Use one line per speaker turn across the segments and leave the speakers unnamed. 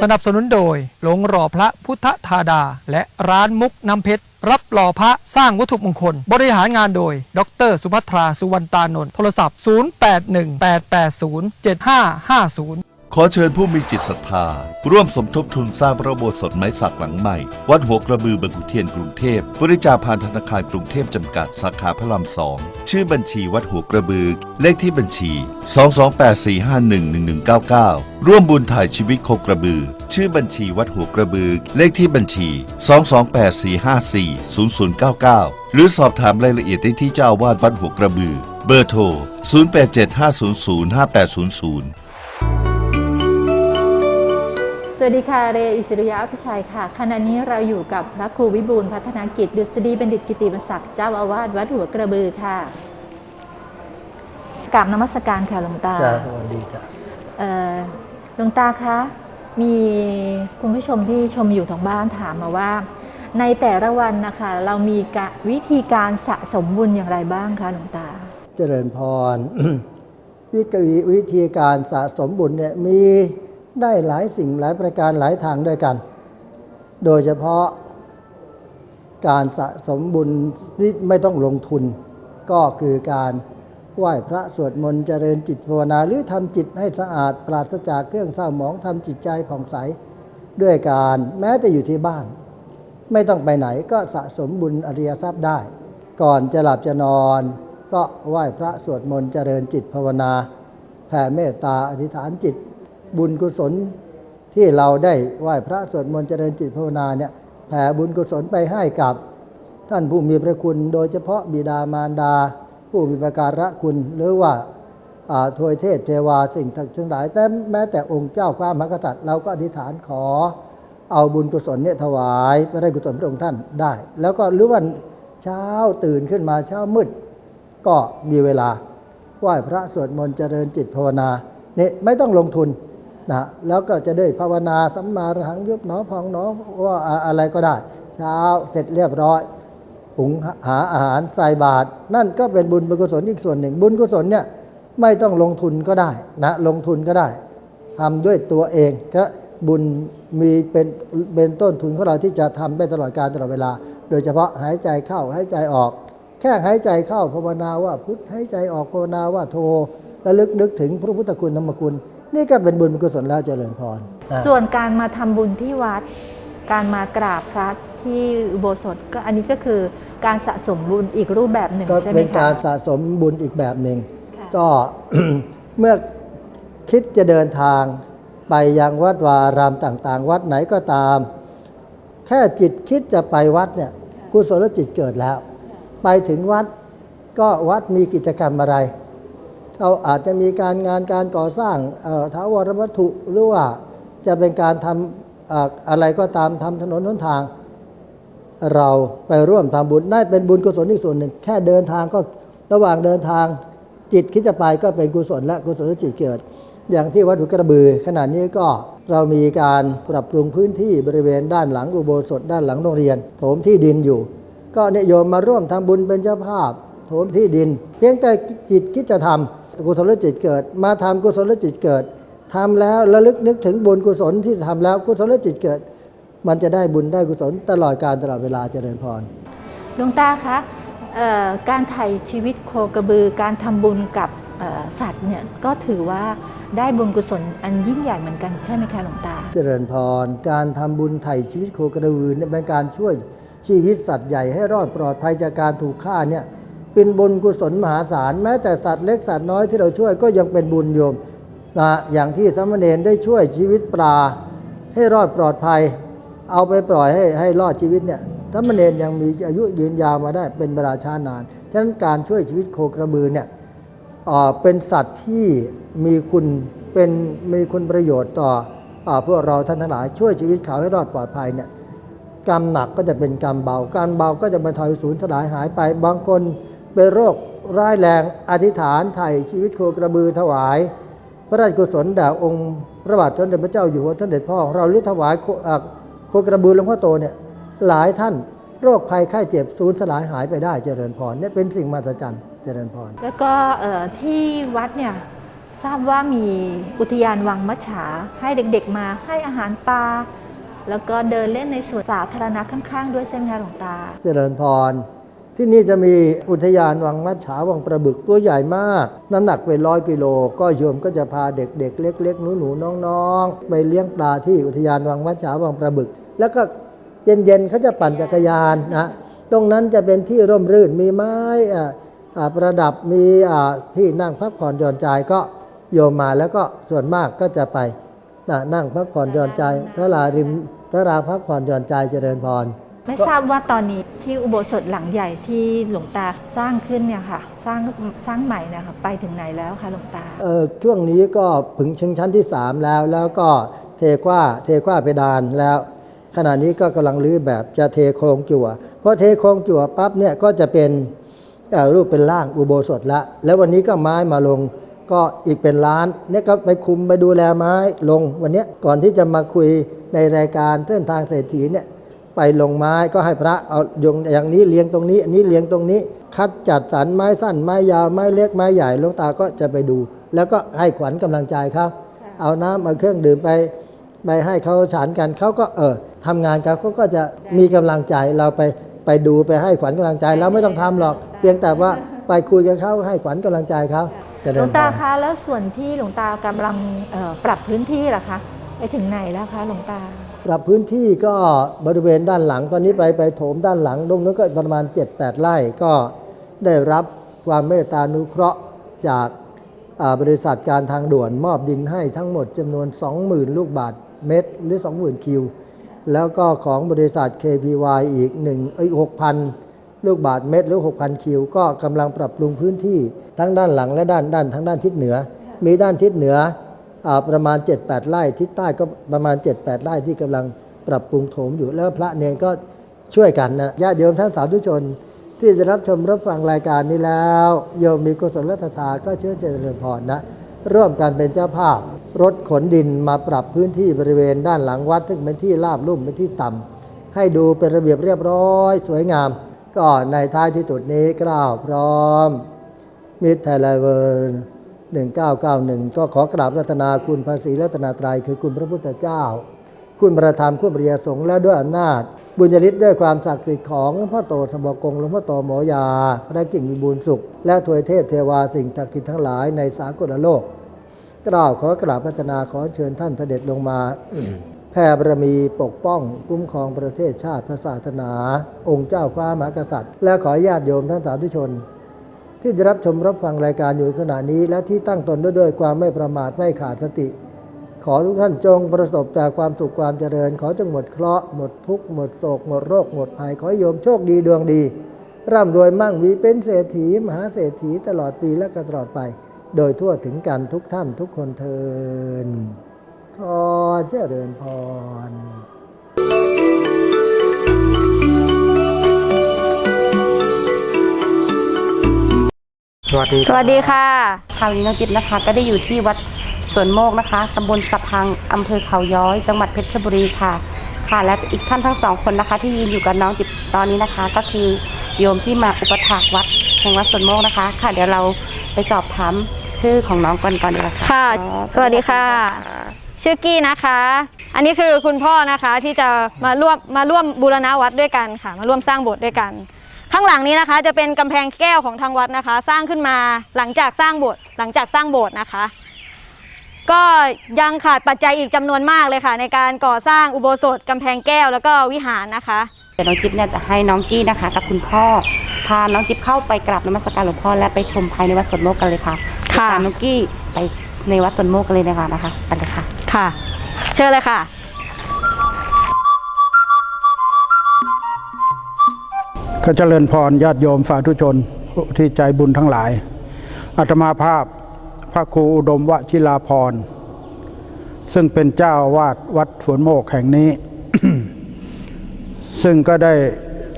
สนับสนุนโดย หลงหล่อพระพุทธธาดา และร้านมุกน้ำเพชร รับหล่อพระสร้างวัตถุมงคล บริหารงานโดย ดร สุภัทรา สุวรรณตานนท์โทรศัพท์ 0818807550
ขอเชิญผู้มีจิตศรัทธา ร่วมสมทบทุนสร้างพระโบสถ์ไม้สักหลังใหม่ วัดหัวกระบือบางขุเทียนกรุงเทพ บริจาคผ่านธนาคารกรุงเทพจำกัดสาขาพระรามสอง ชื่อบัญชีวัดหัวกระบือ เลขที่บัญชี 228451199 ร่วมบุญถ่ายชีวิตโคกระบือ ชื่อบัญชีวัดหัวกระบือ เลขที่บัญชี 22845400099 หรือสอบถามรายละเอียดได้ที่เจ้าอาวาสวัดหัวกระบือ เบอร์โทร 0875005800
สวัสดีค่ะ เรอิสริยะอภิชัยค่ะ ขณะนี้เราอยู่กับพระครูวิบูลย์พัฒนากิจ ดุษฎีบัณฑิตกิติมศักดิ์เจ้าอาวาสวัดหัวกระบือค่ะกราบนมัสการค่ะหลวงตา
จ้าสวัสดีจ้ะ
เอ่อหลวงตาคะ มีคุณผู้ชมที่ชมอยู่ทางบ้านถามมาว่า ในแต่ละวันนะคะ เรามีกะวิธีการสะสมบุญอย่างไรบ้างคะหลวงตา
เจริญพร วิกวิวิธีการสะสมบุญเนี่ยมีได้หลายสิ่งหลายประการหลายทางด้วยกัน โดยเฉพาะการสะสมบุญที่ไม่ต้องลงทุนก็คือการ ไหว้พระสวดมนต์เจริญจิตภาวนาหรือทำจิตให้สะอาด ปราศจากเครื่องเศร้าหมองทำจิตใจผ่องใสด้วยการแม้แต่อยู่ที่บ้าน ไม่ต้องไปไหนก็สะสมบุญอริยทรัพย์ได้ ก่อนจะหลับจะนอน ก็ไหว้พระสวดมนต์เจริญจิตภาวนา แผ่เมตตาอธิษฐานจิต บุญกุศลที่เราได้ไหว้พระสวดมนต์เจริญจิตภาวนาเนี่ยแผ่บุญกุศลไปให้กับ ท่านผู้มีพระคุณโดยเฉพาะบิดามารดา ผู้มีประการะคุณหรือว่าทวยเทพเทวาสิ่งทั้งหลาย แต่แม้แต่องค์เจ้าข้ามหากษัตริย์เราก็อธิษฐานขอ เอาบุญกุศลเนี่ยถวายไปได้กุศลพระองค์ท่านได้ แล้วก็หรือวันเช้าตื่นขึ้นมาเช้ามืด ก็มีเวลาไหว้พระสวดมนต์เจริญจิตภาวนาเนี่ยไม่ต้องลงทุนนะแล้วก็จะได้ภาวนาสัมมาอรหังยุบหนอพองหนอว่าอะไรก็ได้ เช้าเสร็จเรียบร้อย หุงหาอาหารใส่บาตรนั่นก็เป็นบุญบุญกุศลอีกส่วนหนึ่ง บุญกุศลเนี่ยไม่ต้องลงทุนก็ได้นะลงทุนก็ได้ทำด้วยตัวเองก็บุญมีเป็นเป็นต้นทุนของเราที่จะทำได้ตลอดการตลอดเวลา โดยเฉพาะหายใจเข้าหายใจออก แค่หายใจเข้าภาวนาว่าพุทธหายใจออกภาวนาว่าโทระลึกนึกถึงพระพุทธคุณธรรมคุณ นี่ก็เป็นบุญกุศลแล้วเจริญพร
ส่วนการมาทำบุญที่วัด การมากราบพระ ที่อุโบสถก็อันนี้ก็คือการสะสมบุญอีกรูปแบบหนึ่ง
ก็
ใช่ไหม
เป็น
คะ
การสะสมบุญอีกแบบหนึ่ง
ค่ะ
ก็ เมื่อคิดจะเดินทางไปยังวัดวาอารามต่างๆ วัดไหนก็ตาม แค่จิตคิดจะไปวัดเนี่ยกุศลจิตเกิดแล้ว ไปถึงวัดก็วัดมีกิจกรรมอะไรเราอาจจะมีการงานการก่อสร้างเอ่อท้าวรวัตถุหรือว่าจะเป็นการทำเอ่ออะไรก็ตามทำถนนหนทาง เราไปร่วมทำบุญได้เป็นบุญกุศลอีกส่วนหนึ่ง แค่เดินทางก็ระหว่างเดินทางจิตคิดจะไปก็เป็นกุศลและกุศลจิตเกิด อย่างที่วัดหุกระบือ ขณะนี้ก็เรามีการปรับปรุงพื้นที่บริเวณด้านหลังอุโบสถด้านหลังโรงเรียน โถมที่ดินอยู่ ก็นิยมมาร่วมทำบุญเป็นเจ้าภาพ โถมที่ดิน เพียงแต่จิตคิดจะทำกุศลจิตเกิด มาทำกุศลจิตเกิดทำแล้วระลึกนึกถึงบุญกุศลที่ทำแล้วกุศลจิตเกิด มันจะได้บุญได้กุศลตลอดการตลอดเวลาเจริญพร
หลวงตาคะเอ่อการไถ่ชีวิตโคกระบือการทำบุญกับเอ่อสัตว์เนี่ยก็ถือว่าได้บุญกุศลอันยิ่งใหญ่เหมือนกันใช่ไหมคะหลวงตา
เจริญพร การทำบุญไถ่ชีวิตโคกระบือเนี่ยเป็นการช่วยชีวิตสัตว์ใหญ่ให้รอดปลอดภัยจากการถูกฆ่าเนี่ยเป็นบุญกุศลมหาศาลแม้แต่สัตว์เล็กสัตว์น้อยที่เราช่วยก็ยังเป็นบุญโยมนะอย่างที่สามเณรได้ช่วยชีวิตปลาให้รอดปลอดภัย เอาไปปล่อยให้ให้รอดชีวิตเนี่ยสามเณรยังมีอายุยืนยาวมาได้เป็นเวลาช้านาน ฉะนั้นการช่วยชีวิตโคกระบือเนี่ยเป็นสัตว์ที่มีคุณเป็นมีคุณประโยชน์ต่ออพวกเราท่านทั้งหลายช่วยชีวิตเขาให้รอดปลอดภัยเนี่ยกรรมหนักก็จะเป็นกรรมเบากรรเบาก็จะบรรเทาสูญสลายหายไป บางคนเป็นโรคร้ายแรงอธิษฐานไถ่ชีวิตโคกระบือถวาย พระราชกุศลแด่องค์พระบาทสมเด็จพระเจ้าอยู่หัวท่านเด็จพ่อเราหรือถวายโคอ่าโคกระบือหลวงพ่อโตเนี่ยหลายท่านโรคภัยไข้เจ็บสูญสลายหายไปได้เจริญพรเนี่ยเป็นสิ่งมหัศจรรย์เจริญพร
แล้วก็เอ่อที่วัดเนี่ยทราบว่ามีอุทยานวังมัจฉาให้เด็กๆมาให้อาหารปลาแล้วก็เดินเล่นในสวนสาธารณะข้างๆ ด้วยใช่ไหมคะหลวงตา
เจริญพร ที่นี่จะมีอุทยานวังมัจฉาวังประบึกตัวใหญ่มาก น้ำหนักเป็นร้อยกิโล ก็โยมก็จะพาเด็กๆ เล็ก ๆ หนูๆน้องๆ ไปเลี้ยงปลาที่อุทยานวังมัจฉาวังประบึก แล้วก็เย็นๆเขาจะปั่นจักรยานนะตรงนั้นจะเป็นที่ร่มรื่นมีไม้ประดับมีที่นั่งพักผ่อนหย่อนใจก็โยมมาแล้วก็ส่วนมากก็จะไปนะนั่งพักผ่อนหย่อนใจทลาริมทลาพักผ่อนหย่อนใจเจริญพร
ไม่ทราบว่าตอนนี้ที่อุโบสถหลังใหญ่ที่หลวงตาสร้างขึ้นเนี่ยค่ะสร้างสร้างใหม่นะคะไปถึงไหนแล้วคะหลวงตา
เออช่วงนี้ก็ถึงเชิงชั้นที่ 3 แล้ว แล้วก็เทกว่าเทกว่าเพดานแล้ว ขณะนี้ก็กำลังรื้อแบบจะเทโครงจั่วพอเทโครงจั่วปั๊บเนี่ยก็จะเป็นรูปเป็นร่างอุโบสถละ แล้ววันนี้ก็ไม้มาลงก็อีกเป็นล้านเนี่ยก็ไปคุมไปดูแลไม้ลงวันนี้ก่อนที่จะมาคุยในรายการเส้นทางเศรษฐีเนี่ย ไปลงไม้ก็ให้พระเอายงอย่างนี้เลี้ยงตรงนี้ อันนี้เลี้ยงตรงนี้ คัดจัดสรรไม้สั้นไม้ยาวไม้เล็กไม้ใหญ่หลวงตาก็จะไปดู แล้วก็ให้ขวัญกำลังใจเขาเอาน้ำเอาเครื่องดื่มไปไปให้เขาฉันกันเขาก็เออทำงานกันเขาก็จะมีกำลังใจเราไปไปดูไปให้ขวัญกำลังใจเราไม่ต้องทำหรอก เพียงแต่ว่าไปคุยกับเขาให้ขวัญกำลังใจเขาเจ
หล
ริ
ว
ญ
ง
พ
ตารคะแล้วส่วนที่หลวงตากำลังเอ่อปรับพื้นที่ล่ะคะไปถึงไหนแล้วคะหลวงตา
ปรับพื้นที่ก็บริเวณด้านหลังตอนนี้ไปไปโถมด้านหลังตรงนั้นก็ประมาณ 7-8 ไร่ก็ได้รับความเมตตานุเคราะห์จากบริษัทการทางด่วนมอบดินให้ทั้งหมดจำนวน 20,000 ลูกบาทเมตร หรือ 20,000 คิว แล้วก็ของบริษัท KPY อีก1เอ้ย6,000 ลูกบาทเมตร หรือ 6,000 คิว ก็กำลังปรับปรุงพื้นที่ทั้งด้านหลังและด้านด้านทั้งด้านทิศเหนือ มีด้านทิศเหนือ ประมาณ 7-8 ไร่ทิศใต้ก็ประมาณ 7-8 ไร่ที่กำลังปรับปรุงโถมอยู่แล้วพระเนรก็ช่วยกันนะญาติโยมท่านสาธุชน ที่จะรับชมรับฟังรายการนี้แล้วโยมมีกุศลรัตถาก็เชื่อเจริญพรนะ ร่วมกันเป็นเจ้าภาพ รถขนดินมาปรับพื้นที่บริเวณด้านหลังวัด ซึ่งเป็นที่ราบลุ่มเป็นที่ต่ำให้ดูเป็นระเบียบเรียบร้อย สวยงาม ก็ในท้ายที่สุดนี้กล่าวพร้อมมิตรไทยไลเวอร์ 1991 ก็ขอกราบรัตนาคุณพระศรีรัตนาตรัยคือคุณพระพุทธเจ้า คุณประธรรมคุณปริยสงฆ์และด้วยอำนาจ บุญญาฤทธิ์ด้วยความศักดิ์สิทธิ์ของหลวงพ่อโตสมบกงหลวงพ่อโตหมอยา พระกิ่งมีบุญสุข และถวยเทพเทวาสิ่งศักดิ์สิทธิ์ทั้งหลายในสากลโลกกล่าวขอกราบพัฒนาขอเชิญท่านเสด็จลงมาแผ่บารมีปกป้องคุ้มครองประเทศชาติศาสนา องค์เจ้าฟ้ามหากษัตริย์ และขอญาติโยมท่านสาธุชน ที่ได้รับชมรับฟังรายการอยู่ขณะนี้ และที่ตั้งตนด้วยด้วยความไม่ประมาทไม่ขาดสติ ขอทุกท่านจงประสบแต่ความสุขความเจริญ ขอจงหมดเคราะห์หมดทุกข์หมดโศกหมดโรคหมดภัยขอให้โยมโชคดีดวงดี ร่ำรวยมั่งมีเป็นเศรษฐี มหาเศรษฐีตลอดปีและก็ตลอดไป โดยทั่วถึงกันทุกท่านทุกคนเทินขอเจริญพร
สวัสดี
สวัสดีค่ะ ค่ะวันนี้น้องจิ๊บนะคะ ก็ได้อยู่ที่วัดสวนโมกนะคะตำบลสะพังอำเภอเขาย้อย จังหวัดเพชรบุรีค่ะ ค่ะ และอีกท่านทั้งสองคนนะคะ ที่ยืนอยู่กับน้องจิ๊บตอนนี้นะคะ ก็คือโยมที่มาอุปถากวัดแห่งวัดสวนโมกนะคะ ค่ะ เดี๋ยวเราไปสอบถามชื่อของน้องก่อนก่อนดีกว่าค่ะ
ค่ะ
อ๋อ
สวัสดีค่ะ ชื่อกี้นะคะ อันนี้คือคุณพ่อนะคะที่จะมาร่วมมาร่วมบูรณะวัดด้วยกันค่ะ มาร่วมสร้างโบสถ์ด้วยกัน ข้างหลังนี้นะคะ จะเป็นกำแพงแก้วของทางวัดนะคะ สร้างขึ้นมาหลังจากสร้างโบสถ์หลังจากสร้างโบสถ์นะคะ ก็ยังขาดปัจจัยอีกจำนวนมากเลยค่ะ ในการก่อสร้างอุโบสถกำแพงแก้วแล้วก็วิหารนะคะ
เดี๋ยวน้องจิ๊บเนี่ยจะให้น้องกี้นะคะ กับคุณพ่อพาน้องจิ๊บเข้าไปกราบนมัสการหลวงพ่อและไปชมภายในวัดสวนโมกกันเลยค่ะ
ค่ะ
ตามน้องกี้ไปในวัดสวนโมกกันเลยนะคะนะคะไปเลยค่ะ
ค่ะ เชิญเลยค่ะ
ก็เจริญพรญาติโยมสาธุชนผู้ที่ใจบุญทั้งหลายอาตมาภาพพระครูอุดมวชิราพร ซึ่งเป็นเจ้าอาวาดวัดสวนโมกแห่งนี้ ซึ่งก็ได้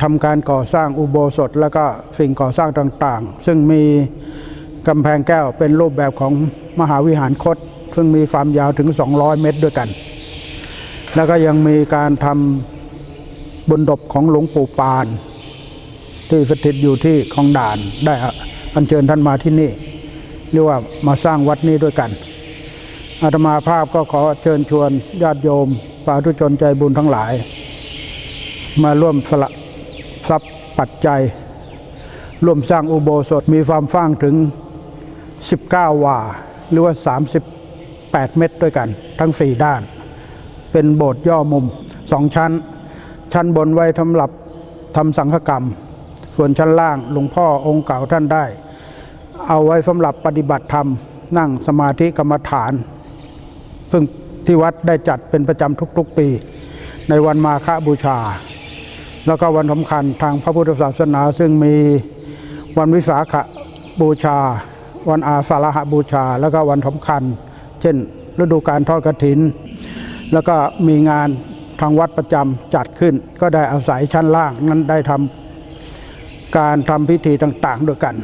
ทำการก่อสร้างอุโบสถแล้วก็สิ่งก่อสร้างต่างๆ ซึ่งมีกำแพงแก้วเป็นรูปแบบของมหาวิหารคต ซึ่งมีความยาวถึง 200 เมตรด้วยกัน แล้วก็ยังมีการทำบนดบของหลวงปู่ปาน ที่สถิตอยู่ที่คลองด่านได้อัญเชิญท่านมาที่นี่ เรียกว่ามาสร้างวัดนี้ด้วยกัน อาตมาภาพก็ขอเชิญชวนญาติโยมสาธุชนใจบุญทั้งหลาย มาร่วมสละทรัพย์ปัจจัย ร่วมสร้างอุโบสถมีความฟ้างถึง 19 วา หรือว่า 38 เมตรด้วยกัน ทั้ง 4 ด้าน เป็นโบสถ์ย่อมุมสองชั้น ชั้นบนไว้สำหรับทำสังฆกรรม ส่วนชั้นล่างหลวงพ่อองค์เก่าท่านได้ เอาไว้สำหรับปฏิบัติธรรม นั่งสมาธิกรรมฐานซึ่งที่วัดได้จัดเป็นประจำทุกๆปี ในวันมาฆบูชา แล้วก็วันสำคัญทางพระพุทธศาสนาซึ่งมีวันวิสาขบูชา วันอาสาฬหบูชา แล้วก็วันสำคัญ เช่น ฤดูการทอดกฐิน แล้วก็มีงานทางวัดประจำจัดขึ้น ก็ได้อาศัยชั้นล่างนั้นได้ทำ การทำพิธีต่างๆด้วยกัน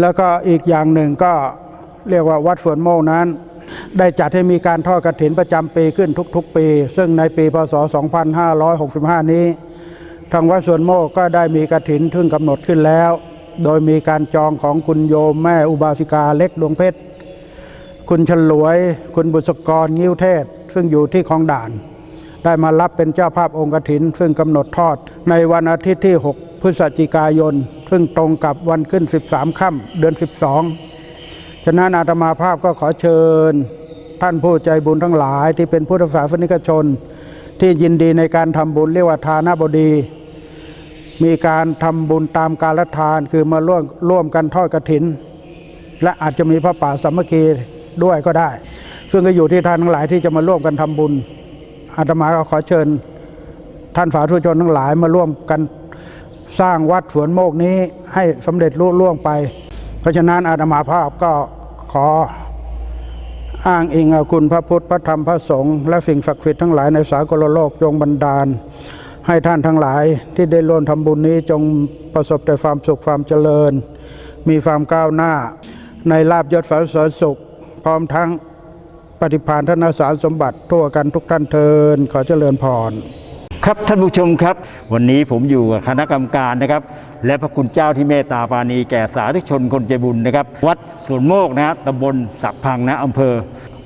แล้วก็อีกอย่างหนึ่งก็เรียกว่าวัดสวนโมกนั้น ได้จัดให้มีการทอดกฐินประจำปีขึ้นทุกๆ ปี ซึ่งในปีพศ 2565 นี้ ทางวัดสวนโมกก็ได้มีกฐินทึ่งกำหนดขึ้นแล้ว โดยมีการจองของคุณโยมแม่อุบาสิกาเล็กดวงเพชรคุณฉลวย คุณบุษกร งิ้วเทศ ซึ่งอยู่ที่คลองด่าน ได้มารับเป็นเจ้าภาพองค์กฐิน ซึ่งกำหนดทอดในวันอาทิตย์ที่ 6 พฤศจิกายน ซึ่งตรงกับวันขึ้น 13 ค่ำเดือน 12 ฉะนั้นอาตมาภาพก็ขอเชิญ ท่านผู้ใจบุญทั้งหลายที่เป็นพุทธศาสนิกชน ที่ยินดีในการทำบุญเรียกว่าทานาบดี มีการทำบุญตามการละทานคือมาร่วมร่วมกันทอดกฐิน และอาจจะมีพระป่าสามัคคีด้วยก็ได้ ซึ่งก็อยู่ที่ท่านทั้งหลายที่จะมาร่วมกันทำบุญ อาตมาก็ขอเชิญ ท่านสาธุชนทั้งหลายมาร่วมกันสร้างวัดสวนโมกนี้ให้สำเร็จรุ่ล่วงไป เพราะฉะนั้นอาตมาภาพก็ขออ้างอิงอาคุณพระพุทธพระธรรมพระสงฆ์และสิ่งศักดิ์สิทธิ์ทั้งหลายในสากลโลกจงบันดาล ให้ท่านทั้งหลายที่ได้ร่วมทำบุญนี้จงประสบแต่ความสุขความเจริญ มีความก้าวหน้าในลาบยศฝันสริญสุข พร้อมทั้ง ปฏิพานธนสารสมบัติทั่วกันทุกท่านเทินขอเจริญพร
ครับท่านผู้ชมครับ วันนี้ผมอยู่กับคณะกรรมการนะครับ และพระคุณเจ้าที่เมตตาปาณีแก่สาธุชนคนใจบุญนะครับ วัดสวนโมกนะฮะตำบลสักพังนะอำเภอ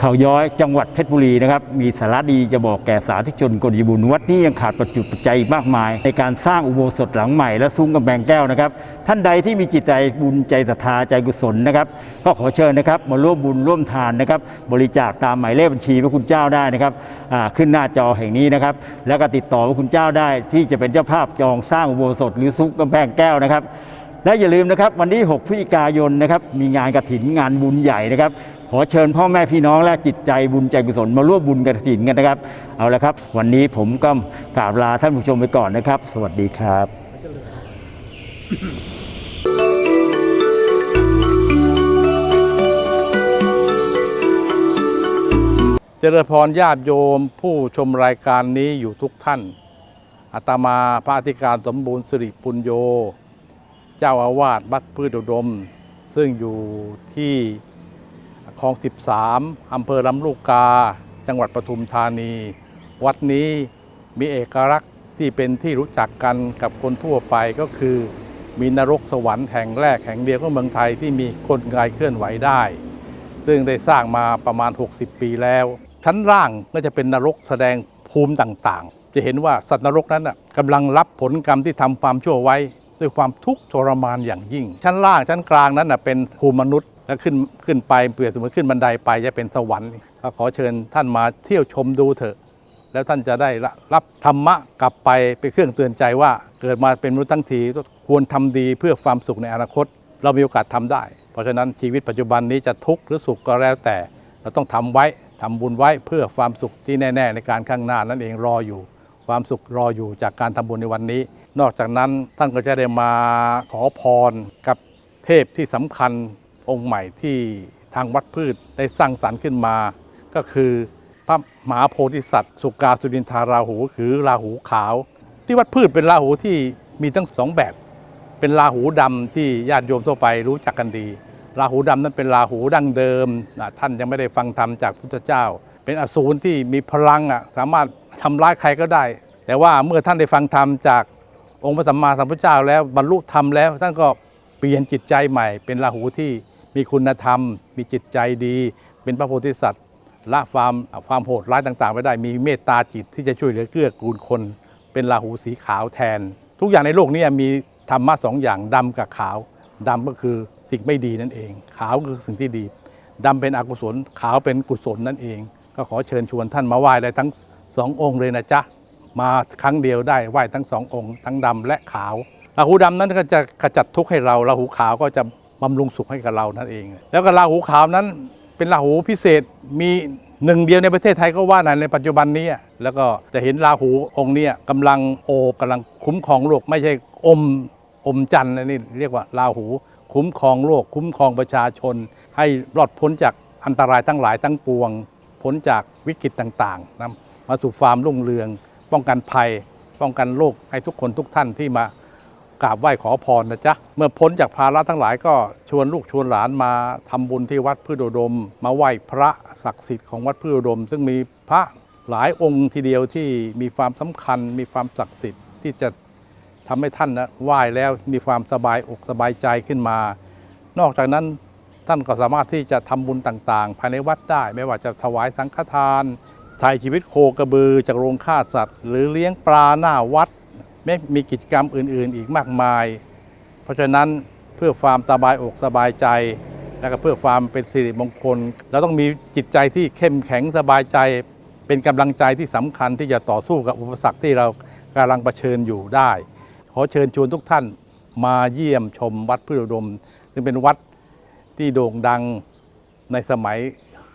เขาย้อยจังหวัดเพชรบุรีนะครับมีสาระดีจะบอกแก่สาธุชนคนใจบุญวัดนี้ยังขาดปัจจุปัจจัยอีกมากมาย ในการสร้างอุโบสถหลังใหม่และซุ้มกำแพงแก้วนะครับ ท่านใดที่มีจิตใจบุญใจศรัทธาใจกุศลนะครับ ก็ขอเชิญนะครับมาร่วมบุญร่วมทานนะครับ บริจาคตามหมายเลขบัญชีพระคุณเจ้าได้นะครับขึ้นหน้าจอแห่งนี้นะครับ แล้วก็ติดต่อพระคุณเจ้าได้ ที่จะเป็นเจ้าภาพจองสร้างอุโบสถหรือซุ้มกำแพงแก้วนะครับและอย่าลืมนะครับวันที่ 6 พฤศจิกายนนะครับมีงานกระถินงานบุญใหญ่นะครับ อเชิญพ่อแม่พี่น้องและจิตใจบุญใจกุศลมาร่วมบุญกระถินกันนะครับ เอาละครับ วันนี้ผมก็กราบลาท่านผู้ชมไปก่อนนะครับ สวัสดีครับ
เจริญพรญาติโยมผู้ชมรายการนี้อยู่ทุกท่านอาตมาพระอธิการสมบูรณ์สิริปุญโย เจ้าอาวาสวัดพืชอุดม ซึ่งอยู่ที่ คลอง 13 อำเภอลำลูกกา จังหวัดปทุมธานี วัดนี้มีเอกลักษณ์ที่เป็นที่รู้จักกันกับคนทั่วไปก็คือ มีนรกสวรรค์แห่งแรกแห่งเดียวของเมืองไทยที่มีคนกายเคลื่อนไหวได้ ซึ่งได้สร้างมาประมาณ 60 ปีแล้ว ชั้นล่างก็จะเป็นนรกแสดงภูมิต่างๆ จะเห็นว่าสัตว์นรกนั้นน่ะกำลังรับผลกรรมที่ทำความชั่วไว้ ด้วยความทุกข์ทรมานอย่างยิ่ง ชั้นล่างชั้นกลางนั้นเป็นภูมิมนุษย์ แล้วขึ้นขึ้นไปเปรียบเสมือนขึ้นบันไดไปจะเป็นสวรรค์ก็ขอเชิญท่านมาเที่ยวชมดูเถอะ แล้วท่านจะได้รับธรรมะกลับไปเป็นเครื่องเตือนใจว่า เกิดมาเป็นมนุษย์ทั้งทีควรทำดีเพื่อความสุขในอนาคต เรามีโอกาสทำได้ เพราะฉะนั้นชีวิตปัจจุบันนี้จะทุกข์หรือสุขก็แล้วแต่ เราต้องทำไว้ทำบุญไว้เพื่อความสุขที่แน่ ๆ ในการข้างหน้านั่นเองรออยู่ ความสุขรออยู่จากการทำบุญในวันนี้ นอกจากนั้นท่านก็จะได้มาขอพรกับเทพที่สำคัญ องค์ใหม่ที่ทางวัดพืชได้สร้างสรรค์ขึ้นมา ก็คือพระมหาโพธิสัตว์ สุกาสุรินทาราหูคือราหูขาว ที่วัดพืชเป็นราหูที่มีทั้งสองแบบ เป็นราหูดำที่ญาติโยมทั่วไปรู้จักกันดี ราหูดำนั้นเป็นราหูดั้งเดิม ท่านยังไม่ได้ฟังธรรมจากพุทธเจ้า เป็นอสูรที่มีพลังอะสามารถทำร้ายใครก็ได้ แต่ว่าเมื่อท่านได้ฟังธรรมจากองค์พระสัมมาสัมพุทธเจ้าแล้วบรรลุธรรมแล้วท่านก็เปลี่ยนจิตใจใหม่เป็นราหูที่ มีคุณธรรม มีจิตใจดี เป็นพระโพธิสัตว์ละความความโหดร้ายต่างๆไปได้มีเมตตาจิตที่จะช่วยเหลือเกื้อกูลคน เป็นราหูสีขาวแทน ทุกอย่างในโลกนี้มีธรรมะสองอย่างดำกับขาวดำก็คือสิ่งไม่ดีนั่นเอง ขาวก็คือสิ่งที่ดีดำเป็นอกุศลขาวเป็นกุศลนั่นเอง ก็ขอเชิญชวนท่านมาไหว้ได้ทั้งสององค์เลยนะจ๊ะมาครั้งเดียวได้ไหว้ทั้งสององค์ ทั้งดำและขาวราหูดำนั้นก็จะขจัดทุกข์ให้เราราหูขาวก็จะ บำรุงสุขให้กับเรานั่นเอง แล้วก็ราหูขาวนั้นเป็นราหูพิเศษมีหนึ่งเดียวในประเทศไทยก็ว่าในปัจจุบันนี้ แล้วก็จะเห็นราหูองค์นี้กำลังโอบกำลังคุ้มครองโลกไม่ใช่อมอมจันทร์นะนี่เรียกว่าราหูคุ้มครองโลก คุ้มครองประชาชน ให้รอดพ้นจากอันตรายทั้งหลายทั้งปวง พ้นจากวิกฤตต่างๆนะมาสู่ความรุ่งเรือง ป้องกันภัย ป้องกันโรคให้ทุกคนทุกท่านที่มา กราบไหว้ขอพรนะจ๊ะ เมื่อพ้นจากภาระทั้งหลายก็ชวนลูกชวนหลานมาทำบุญที่วัดพืชอุดม มาไหว้พระศักดิ์สิทธิ์ของวัดพืชอุดม ซึ่งมีพระหลายองค์ทีเดียวที่มีความสำคัญ มีความศักดิ์สิทธิ์ที่จะทำให้ท่านนะไหว้แล้วมีความสบายอกสบายใจขึ้นมา นอกจากนั้นท่านก็สามารถที่จะทำบุญต่างๆ ภายในวัดได้ ไม่ว่าจะถวายสังฆทานถ่ายชีวิตโคกระบือจากโรงฆ่าสัตว์ หรือเลี้ยงปลาหน้าวัด ม่มีกิจกรรมอื่น ๆ อีกมากมาย เพราะฉะนั้นเพื่อความสบายอกสบายใจ และก็เพื่อความเป็นสิริมงคล เราต้องมีจิตใจที่เข้มแข็งสบายใจ เป็นกำลังใจที่สำคัญที่จะต่อสู้กับอุปสรรคที่เรากำลังเผชิญอยู่ได้ ขอเชิญชวนทุกท่านมาเยี่ยมชมวัดพืชอุดม ซึ่งเป็นวัดที่โด่งดังในสมัย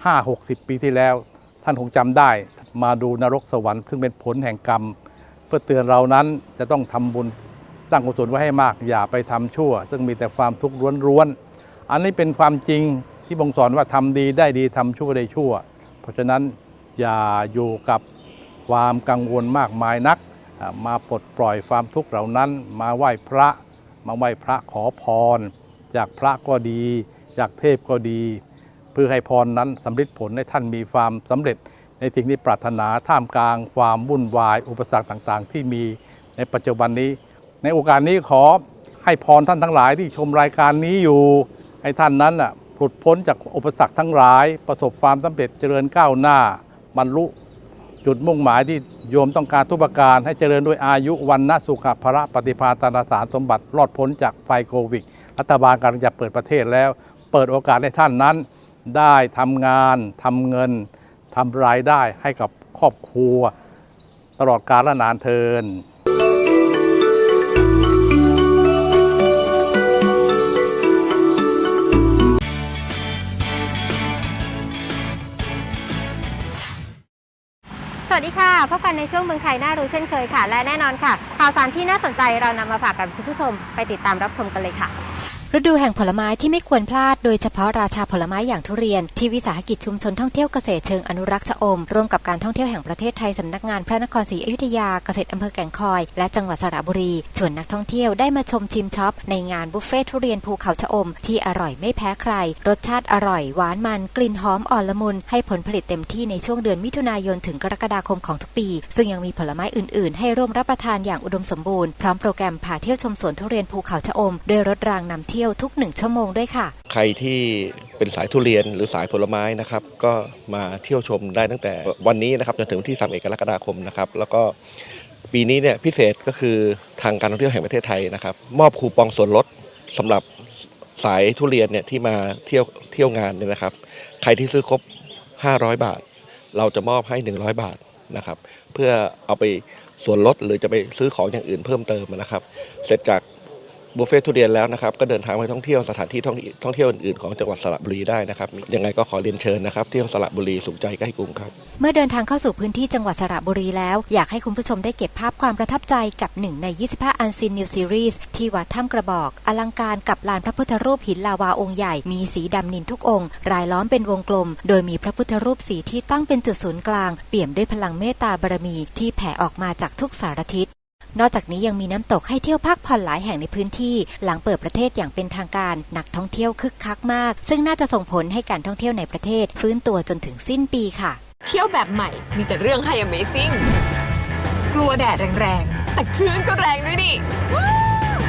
5-60 ปีที่แล้ว ท่านคงจำได้มาดูนรกสวรรค์ซึ่งเป็นผลแห่งกรรม พื่อเตือนเรานั้นจะต้องทำบุญสร้างกุศลไว้ให้มาก อย่าไปทำชั่ว ซึ่งมีแต่ความทุกข์ล้วนๆอันนี้เป็นความจริงที่บงสอนว่าทำดีได้ดีทำชั่วได้ชั่ว เพราะฉะนั้นอย่าอยู่กับความกังวลมากมายนัก มาปลดปล่อยความทุกข์เหล่านั้น มาไหว้พระมาไหว้พระขอพร จากพระก็ดี จากเทพก็ดี เพื่อให้พรนั้นสำเร็จผลให้ท่านมีความสำเร็จ ในสิ่งที่ปรารถนาท่ามกลางความวุ่นวาย อุปสรรคต่างๆ ที่มีในปัจจุบันนี้ ในโอกาสนี้ขอให้พรท่านทั้งหลายที่ชมรายการนี้อยู่ ให้ท่านนั้นน่ะหลุดพ้นจากอุปสรรคทั้งหลาย ประสบความสำเร็จเจริญก้าวหน้าบรรลุจุดมุ่งหมายที่โยมต้องการทุกประการให้เจริญด้วยอายุวันนะสุขภระปฏิภาตนาสารสมบัติรอดพ้นจากไฟโควิด รัฐบาลกำลังจะเปิดประเทศแล้ว เปิดโอกาสให้ท่านนั้น ได้ทำงานทำเงิน ทำรายได้ให้กับครอบครัว ตลอดกาลและนานเทิน
สวัสดีค่ะ พบกันในช่วงเมืองไทยน่ารู้เช่นเคยค่ะ และแน่นอนค่ะ ข่าวสารที่น่าสนใจเรานำมาฝากกับคุณผู้ชมไปติดตามรับชมกันเลยค่ะ
ฤดูแห่งผลไม้ที่ไม่ควรพลาดโดยเฉพาะราชาผลไม้อย่างทุเรียน ที่วิสาหกิจชุมชนท่องเที่ยวเกษตรเชิงอนุรักษ์ชะอม ร่วมกับการท่องเที่ยวแห่งประเทศไทยสำนักงานพระนครศรีอยุธยาเกษตรอำเภอแก่งคอย และจังหวัดสระบุรีชวนนักท่องเที่ยวได้มาชมชิมช็อป ในงานบุฟเฟ่ทุเรียนภูเขาชะอม ที่อร่อยไม่แพ้ใคร รสชาติอร่อยหวานมันกลิ่นหอมอ่อนละมุนให้ผลผลิตเต็มที่ในช่วงเดือนมิถุนายนถึงกรกฎาคมของทุกปี ซึ่งยังมีผลไม้อื่น ๆ ให้ร่วมรับประทานอย่างอุดมสมบูรณ์พร้อมโปรแกรมพาเที่ยวชมสวนทุเรียนภูเขาชะอมด้วยรถรางนำเที่ยวทุกหนึ่งชั่วโมงด้วยค่ะ
ใครที่เป็นสายทุเรียนหรือสายผลไม้นะครับก็มาเที่ยวชมได้ตั้งแต่วันนี้นะครับจนถึงวันที่31กรกฎาคมนะครับแล้วก็ปีนี้เนี่ยพิเศษก็คือทางการท่องเที่ยวแห่งประเทศไทยนะครับ มอบคูปองส่วนลดสำหรับสายทุเรียนเนี่ยที่มาเที่ยวเที่ยวงานเนี่ยนะครับ ใครที่ซื้อครบ 500 บาท เราจะมอบให้ 100 บาทนะครับ เพื่อเอาไปส่วนลดหรือจะไปซื้อของอย่างอื่นเพิ่มเติมนะครับ เสร็จจาก บุฟเฟ่ทุเรียนแล้วนะครับก็เดินทางไปท่องเที่ยวสถานที่ท่องท่องเที่ยวอื่นๆของจังหวัดสระบุรีได้นะครับยังไงก็ขอเรียนเชิญนะครับเที่ยวสระบุรีสุขใจใกล้กรุงครับ
เมื่อเดินทางเข้าสู่พื้นที่จังหวัดสระบุรีแล้ว อยากให้คุณผู้ชมได้เก็บภาพความประทับใจกับหนึ่งใน 25 อันซีนนิวซีรีส์ที่วัดถ้ำกระบอก อลังการกับลานพระพุทธรูปหินลาวาองค์ใหญ่มีสีดำนินทุกองค์ รายล้อมเป็นวงกลม โดยมีพระพุทธรูปสีที่ตั้งเป็นจุดศูนย์กลาง เปี่ยมด้วยพลังเมตตาบารมีที่แผ่ออกมาจากทุกสารทิศ นอกจากนี้ยังมีน้ำตกให้เที่ยวพักผ่อนหลายแห่งในพื้นที่ หลังเปิดประเทศอย่างเป็นทางการ นักท่องเที่ยวคึกคักมาก ซึ่งน่าจะส่งผลให้การท่องเที่ยวในประเทศ ฟื้นตัวจนถึงสิ้นปีค่ะ
เที่ยวแบบใหม่มีแต่เรื่องให้ Amazing กลัวแดดแรงๆ แต่คลื่นก็แรงด้วยนี่ว้าว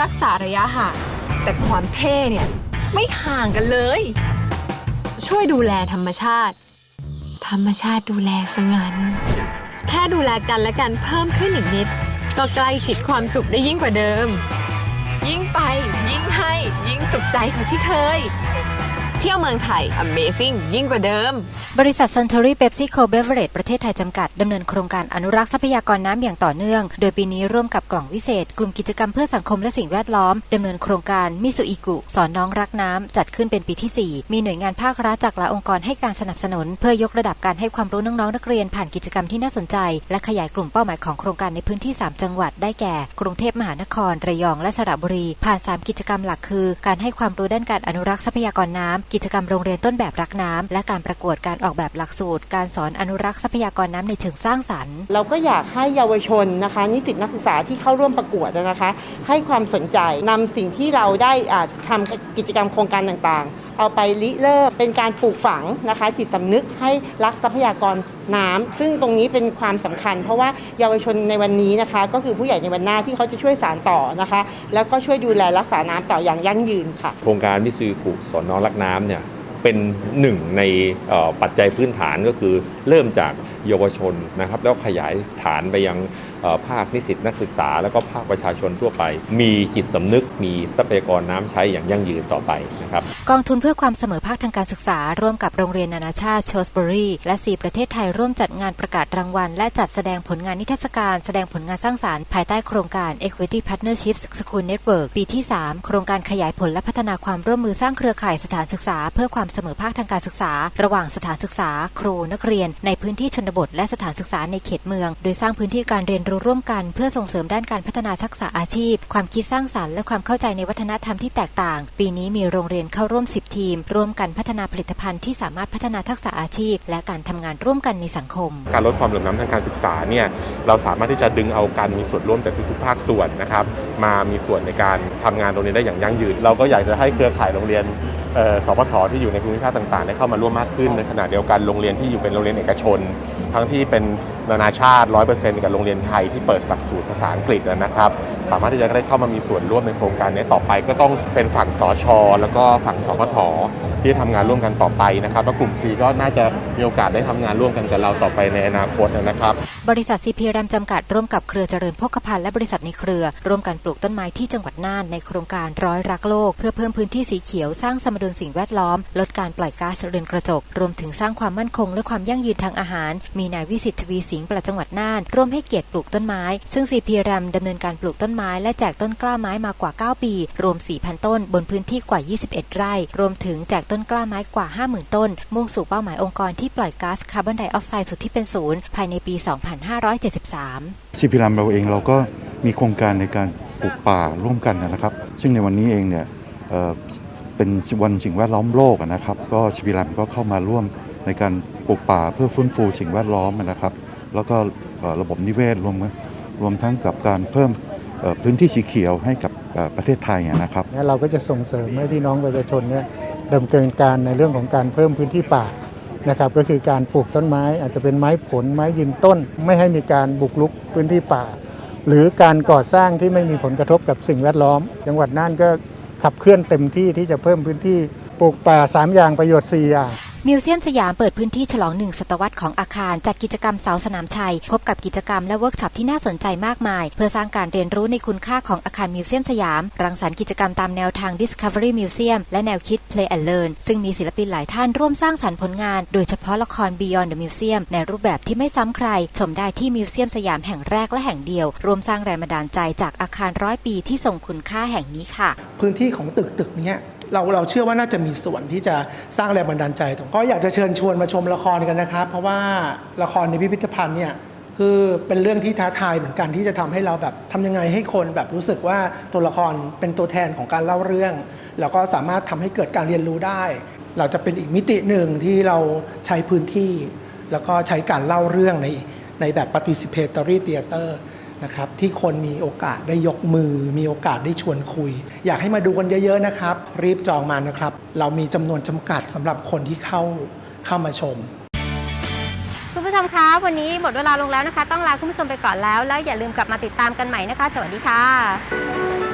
รักษาระยะห่างแต่ความเท่เนี่ย ไม่ห่างกันเลย ช่วยดูแลธรรมชาติ ธรรมชาติดูแลซะงั้น แค่ดูแลกันและกันเพิ่มขึ้นอีกนิด ก็ใกล้ชิดความสุขได้ยิ่งกว่าเดิม ยิ่งไปยิ่งให้ยิ่งสุขใจกว่าที่เคย เที่ยวเมืองไทย Amazing ยิ่งกว่าเดิม
บริษัท Suntory Pepsi Co Beverage ประเทศไทยจำกัด ดำเนินโครงการอนุรักษ์ทรัพยากรน้ำอย่างต่อเนื่อง โดยปีนี้ร่วมกับกล่องวิเศษ กลุ่มกิจกรรมเพื่อสังคมและสิ่งแวดล้อม ดำเนินโครงการมิสุอิกุ สอนน้องรักน้ำ จัดขึ้นเป็นปีที่ 4 มีหน่วยงานภาครัฐจากหลายองค์กรให้การสนับสนุน เพื่อยกระดับการให้ความรู้น้องๆนักเรียนผ่านกิจกรรมที่น่าสนใจ และขยายกลุ่มเป้าหมายของโครงการในพื้นที่ 3 จังหวัดได้แก่ กรุงเทพมหานคร ระยอง และสระบุรี ผ่าน 3 กิจกรรมหลักคือ การให้ความรู้ด้านการอนุรักษ์ทรัพยากรน้ำกิจกรรมโรงเรียนต้นแบบรักน้ำและการประกวดการออกแบบหลักสูตร การสอนอนุรักษ์ทรัพยากรน้ำในเชิงสร้างสรรค์
เราก็อยากให้เยาวชนนะคะ นิสิตนักศึกษาที่เข้าร่วมประกวดนะคะ ให้ความสนใจนำสิ่งที่เราได้อ่าทำกิจกรรมโครงการต่างๆ เอาไปริเริ่มเป็นการปลูกฝังนะคะ จิตสำนึกให้รักทรัพยากรน้ำซึ่งตรงนี้เป็นความสำคัญ เพราะว่าเยาวชนในวันนี้นะคะ ก็คือผู้ใหญ่ในวันหน้าที่เขาจะช่วยสานต่อนะคะ แล้วก็ช่วยดูแลรักษาน้ำต่ออย่างยั่งยืนค่ะ
โครงการมิซูคุสอนน้องรักน้ำเนี่ยเป็นหนึ่งในปัจจัยพื้นฐานก็คือเริ่มจากเยาวชนนะครับ แล้วขยายฐานไปยัง ภาคนิสิตนักศึกษา แล้วก็ภาคประชาชนทั่วไป มีจิตสำนึกมีทรัพยากรน้ำใช้อย่างยั่งยืนต่อไปนะครับ
กองทุนเพื่อความเสมอภาคทางการศึกษา ร่วมกับโรงเรียนนานาชาติโชสบ u รีและ 4 ประเทศไทยร่วมจัดงานประกาศรางวัล และจัดแสดงผลงานนิทรรศการ แสดงผลงานสร้างสารรค์ภายใต้โครงการ Equity Partnership School Network ปีที่ 3 โครงการขยายผลและพัฒนาความร่วมมือสร้างเครือข่ายสถานศึกษา เพื่อความเสมอภาคทางการศึกษา ระหว่างสถานศึกษา ครูนักเรียน ในพื้นที่ชนบท และสถานศึกษาในเขตเมือง โดยสร้างพื้นที่การเรียนรู้ร่วมกันเพื่อส่งเสริมด้านการพัฒนาทักษะอาชีพ ความคิดสร้างสรรค์และความเข้าใจในวัฒนธรรมที่แตกต่าง ปีนี้มีโรงเรียนเข้าร่วม 10 ทีม ร่วมกันพัฒนาผลิตภัณฑ์ที่สามารถพัฒนาทักษะอาชีพ และการทำงานร่วมกันในสังคม
การลดความเหลื่อมล้ำทางการศึกษาเนี่ยเราสามารถที่จะดึงเอาการมีส่วนร่วมจากทุกๆภาคส่วนนะครับมามีส่วนในการทำงานโรงเรียนได้อย่างยั่งยืน เราก็อยากจะให้เครือข่ายโรงเรียนสพทที่อยู่ในภูมิภาคต่างๆ ได้เข้ามาร่วมมากขึ้นในขณะเดียวกันโรงเรียนที่อยู่เป็นโรงเรียนเอกชน ทั้งที่เป็น นานาชาติ 100%กับโรงเรียนไทยที่เปิดหลักสูตรภาษาอังกฤษนะครับ สามารถที่จะได้เข้ามามีส่วนร่วมในโครงการนี้ต่อไปก็ต้องเป็นฝั่งสชแล้วก็ฝั่งสพทที่ทำงานร่วมกันต่อไปนะครับแล้วกลุ่ม C ก็น่าจะมีโอกาสได้ทำงานร่วมกันกับเราต่อไปในอนาคตนะครับ
บริษัทซีพีรัมจำกัดร่วมกับเครือเจริญโภคภัณฑ์และบริษัทในเครือ ร่วมกันปลูกต้นไม้ที่จังหวัดน่านในโครงการร้อยรักโลก เพื่อเพิ่มพื้นที่สีเขียวสร้างสมดุลสิ่งแวดล้อม ลดการปล่อยก๊าซเรือนกระจก รวมถึงสร้างความมั่นคงและความยั่งยืนทางอาหาร มีนายวิสิทธิ์ทวีสิงปลัดจังหวัดน่าน ร่วมให้เกียรติปลูกต้นไม้ ซึ่งซีพีรัมดำเนินการปลูกต้นไม้และแจกต้นกล้าไม้มากว่า 9 ปี รวม 4,000 ต้น บนพื้นที่กว่า 21 ไร่ รวมถึงแจกต้นกล้าไม้กว่า 50,000 ต้น มุ่งสู่เป้าหมายองค์กรที่ปล่อยก๊าซคาร์บอนไดออกไซด์สุดที่เป็นศูนย์ภายในปี 2573
สิพิรัมเราเองเราก็มีโครงการในการปลูกป่าร่วมกันนะครับ ซึ่งในวันนี้เองเนี่ยเป็นวันสิ่งแวดล้อมโลกนะครับ ก็สิพิรัมก็เข้ามาร่วมในการปลูกป่าเพื่อฟื้นฟูสิ่งแวดล้อมนะครับ แล้วก็ระบบนิเวศรวมรวมทั้งกับการเพิ่มพื้นที่สีเขียวให้กับประเทศไทยนะครับ
เราก็จะส่งเสริมให้พี่น้องประชาชนเนี่ยดำเนินการในเรื่องของการเพิ่มพื้นที่ป่านะครับก็คือการปลูกต้นไม้อาจจะเป็นไม้ผลไม้ยืนต้น ไม่ให้มีการบุกรุกพื้นที่ป่า หรือการก่อสร้างที่ไม่มีผลกระทบกับสิ่งแวดล้อม จังหวัดน่านก็ขับเคลื่อนเต็มที่ที่จะเพิ่มพื้นที่ปลูกป่า 3 อย่างประโยชน์4อย่าง
มิวเซียมสยามเปิดพื้นที่ฉลองหนึ่งศตวรรษของอาคาร จัดกิจกรรมเสาสนามชัย พบกับกิจกรรมและเวิร์กช็อปที่น่าสนใจมากมาย เพื่อสร้างการเรียนรู้ในคุณค่าของอาคารมิวเซียมสยาม รังสรรค์กิจกรรมตามแนวทาง Discovery Museum และแนวคิด Play and Learn ซึ่งมีศิลปินหลายท่านร่วมสร้างสรรค์ผลงาน โดยเฉพาะละคร Beyond the Museum ในรูปแบบที่ไม่ซ้ำใคร ชมได้ที่มิวเซียมสยามแห่งแรกและแห่งเดียว รวมสร้างแรงบันดาลใจจากอาคารร้อยปีที่ทรงคุณค่าแห่งนี้ค่ะ
พื้นที่ของตึกตึกเนี้ย เราเราเชื่อว่าน่าจะมีส่วนที่จะสร้างแรงบันดาลใจตรงก็อยากจะเชิญชวนมาชมละครกันนะครับ เพราะว่าละครในพิพิธภัณฑ์เนี่ยคือเป็นเรื่องที่ท้าทายเหมือนกันที่จะทำให้เราแบบทำยังไงให้คนแบบรู้สึกว่าตัวละครเป็นตัวแทนของการเล่าเรื่อง แล้วก็สามารถทำให้เกิดการเรียนรู้ได้ เราจะเป็นอีกมิติหนึ่งที่เราใช้พื้นที่ แล้วก็ใช้การเล่าเรื่องในในแบบ participatory theater นะครับที่คนมีโอกาสได้ยกมือ มีโอกาสได้ชวนคุย อยากให้มาดูกันเยอะๆนะครับ รีบจองมานะครับ เรามีจำนวนจำกัดสำหรับคนที่เข้าเข้ามาชม
คุณผู้ชมคะ วันนี้หมดเวลาลงแล้วนะคะ ต้องลาคุณผู้ชมไปก่อนแล้ว แล้วอย่าลืมกลับมาติดตามกันใหม่นะคะ สวัสดีค่ะ